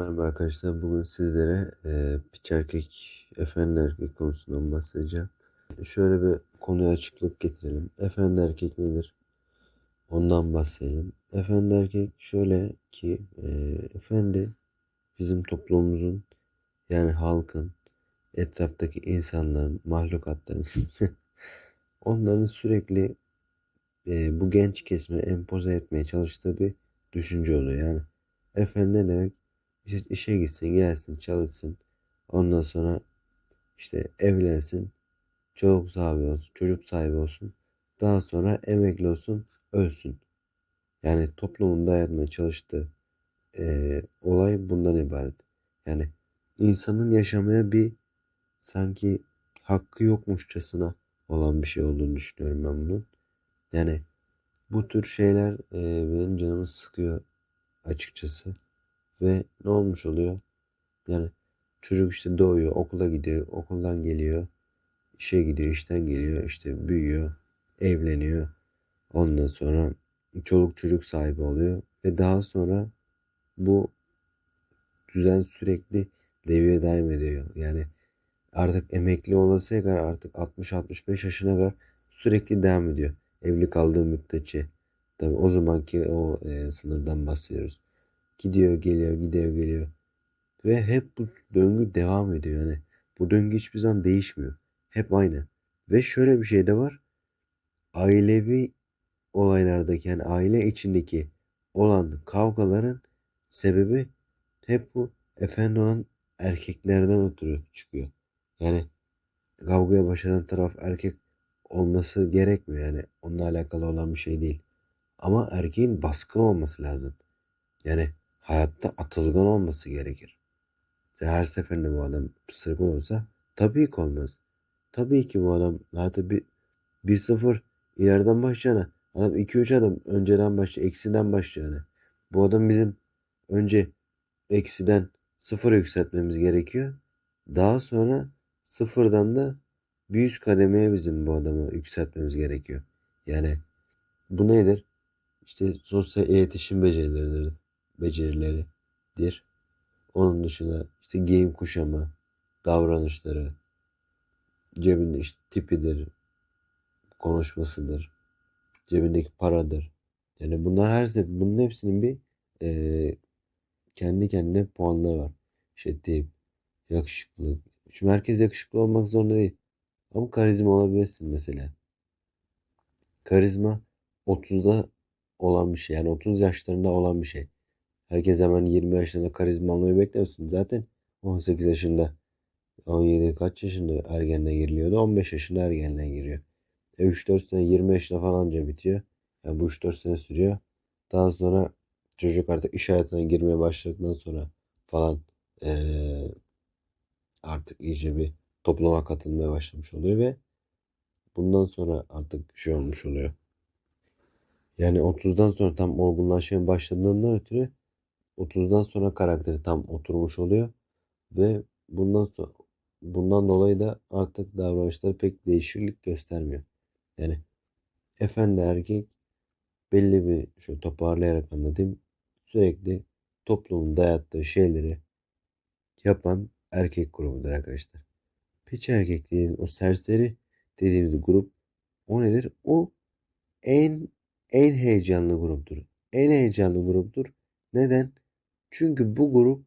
Merhaba arkadaşlar. Bugün sizlere e, piç erkek, efendi erkek konusundan bahsedeceğim. Şöyle bir konuya açıklık getirelim. Efendi erkek nedir? Ondan bahsedelim. Efendi erkek şöyle ki e, efendi bizim toplumumuzun yani halkın etraftaki insanların, mahlukatların onların sürekli e, bu genç kesme empoze etmeye çalıştığı bir düşünce oluyor. Yani efendi ne demek? İşte işe gitsin, gelsin, çalışsın. Ondan sonra işte evlensin, çocuk sahibi olsun, çocuk sahibi olsun. Daha sonra emekli olsun, ölsün. Yani toplumun dayatmaya çalıştığı eee, olay bundan ibaret. Yani insanın yaşamaya bir sanki hakkı yokmuşçasına olan bir şey olduğunu düşünüyorum ben bunun. Yani bu tür şeyler eee, benim canımı sıkıyor açıkçası. Ve ne olmuş oluyor? Yani çocuk işte doğuyor, okula gidiyor, okuldan geliyor, işe gidiyor, işten geliyor, işte büyüyor, evleniyor. Ondan sonra çoluk çocuk sahibi oluyor ve daha sonra bu düzen sürekli devreye devam ediyor. Yani artık emekli olasıya kadar artık 60-65 yaşına kadar sürekli devam ediyor. Evli kaldığı müddetçe. Tabii o zamanki o e, sınırdan bahsediyoruz. Gidiyor geliyor gidiyor geliyor. Ve hep bu döngü devam ediyor. Yani bu döngü hiçbir zaman değişmiyor. Hep aynı. Ve şöyle bir şey de var. Ailevi olaylardaki yani aile içindeki olan kavgaların sebebi hep bu efendi olan erkeklerden ötürü çıkıyor. Yani kavgaya başlayan taraf erkek olması gerekmiyor. Yani onunla alakalı olan bir şey değil. Ama erkeğin baskın olması lazım. Yani hayatta atılgan olması gerekir. Her seferinde bu adam sırık olursa tabii ki olmaz. Tabii ki bu adam zaten bir 1-0 ileriden başlayana adam 2-3 adam önceden başlıyor. Eksiden başlıyor yani. Bu adam bizim önce eksiden sıfır yükseltmemiz gerekiyor. Daha sonra sıfırdan da bir üst kademeye bizim bu adamı yükseltmemiz gerekiyor. Yani bu nedir? İşte sosyal iletişim becerileridir. Becerileridir. Onun dışında işte giyim kuşamı, davranışları, cebinde işte tipidir, konuşmasıdır, cebindeki paradır. Yani bunlar her şey, bunun hepsinin bir eee, kendi kendine puanları var. İşte tip, yakışıklılık. Şimdi herkes yakışıklı olmak zorunda değil. Ama karizma olabilirsin mesela. Karizma 30'da olan bir şey. Yani 30 yaşlarında olan bir şey. Herkes hemen 20 yaşında karizma almayı beklemesin. Zaten 18 yaşında 17 kaç yaşında ergenliğe giriliyordu? 15 yaşında ergenliğe giriyor. E 3-4 sene 20 yaşında falanca bitiyor. Yani bu 3-4 sene sürüyor. Daha sonra çocuk artık iş hayatına girmeye başladıktan sonra falan eee, artık iyice bir topluma katılmaya başlamış oluyor ve bundan sonra artık şey olmuş oluyor. Yani 30'dan sonra tam olgunlaşmaya başladığından ötürü 30'dan sonra karakteri tam oturmuş oluyor ve bundan sonra bundan dolayı da artık davranışları pek değişiklik göstermiyor. Yani efendi erkek belli bir şöyle toparlayarak anlatayım. Sürekli toplumun dayattığı şeyleri yapan erkek grubudur arkadaşlar. Piç erkek dediğimiz o serseri dediğimiz grup o nedir? O en en heyecanlı gruptur. En heyecanlı gruptur. Neden? Çünkü bu grup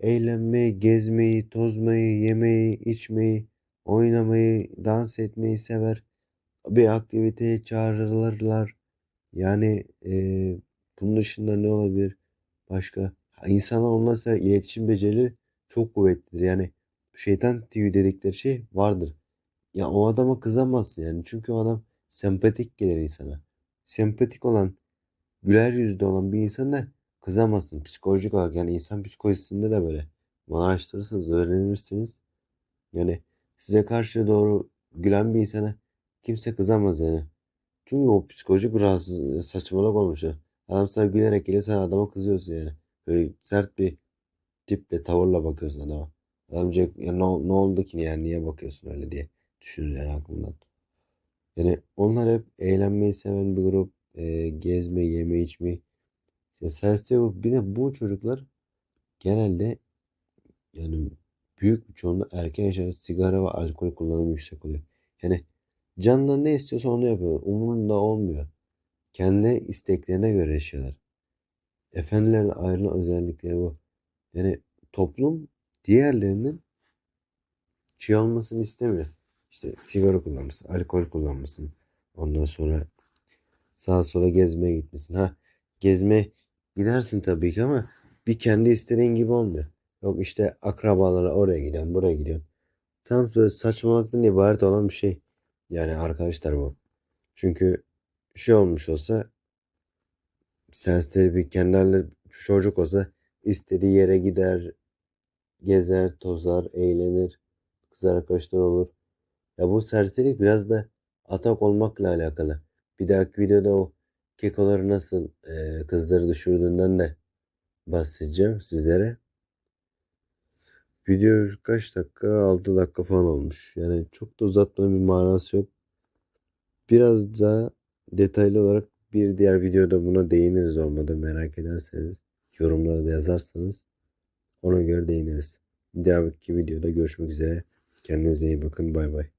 eğlenmeyi, gezmeyi, tozmayı, yemeyi, içmeyi, oynamayı, dans etmeyi sever. Bir aktiviteye çağrılırlar. Yani eee, bunun dışında ne olabilir? Başka? İnsanlar onunla mesela iletişim becerileri çok kuvvetlidir. Yani şeytan tüyü dedikleri şey vardır. Ya o adama kızamazsın yani. Çünkü o adam sempatik gelir insana. Sempatik olan, güler yüzlü olan bir insana kızamazsın. Psikolojik olarak yani insan psikolojisinde de böyle. Bana araştırırsanız öğrenirsiniz. Yani size karşı doğru gülen bir insana kimse kızamaz yani. Çünkü o psikolojik bir rahatsız, saçmalık olmuş ya. Adam sana gülerek geliyor sen adama kızıyorsun yani. Böyle sert bir tiple, tavırla bakıyorsun adama. Adam diyecek ya ne, ne oldu ki yani niye bakıyorsun öyle diye düşünür yani aklından. Yani onlar hep eğlenmeyi seven bir grup. E, gezme, yeme, içmeyi. Serseri grup. Bir de bu çocuklar genelde yani büyük bir çoğunluğu erken yaşlarda sigara ve alkol kullanımı yüksek oluyor. Yani canları ne istiyorsa onu yapıyor. Umurunda olmuyor. Kendi isteklerine göre yaşıyorlar. Efendilerden ayrılan özellikleri bu. Yani toplum diğerlerinin şey olmasını istemiyor. İşte sigara kullanmışsın, alkol kullanmışsın. Ondan sonra sağa sola gezmeye gitmişsin. Ha gezmeye gidersin tabii ki ama bir kendi istediğin gibi olmuyor. Yok işte akrabalara oraya gidiyorsun, buraya gidiyorsun. Tam böyle saçmalıktan ibaret olan bir şey. Yani arkadaşlar bu. Çünkü şey olmuş olsa serseri bir kendilerine çocuk olsa istediği yere gider, gezer, tozar, eğlenir, kız arkadaşlar olur. Ya bu serserilik biraz da atak olmakla alakalı. Bir dahaki videoda o kekoları nasıl e, kızları düşürdüğünden de bahsedeceğim sizlere. Video kaç dakika? 6 dakika falan olmuş. Yani çok da uzatmanın bir manası yok. Biraz daha detaylı olarak bir diğer videoda buna değiniriz olmadı merak ederseniz. Yorumlara da yazarsanız ona göre değiniriz. Bir dahaki videoda görüşmek üzere. Kendinize iyi bakın. Bay bay.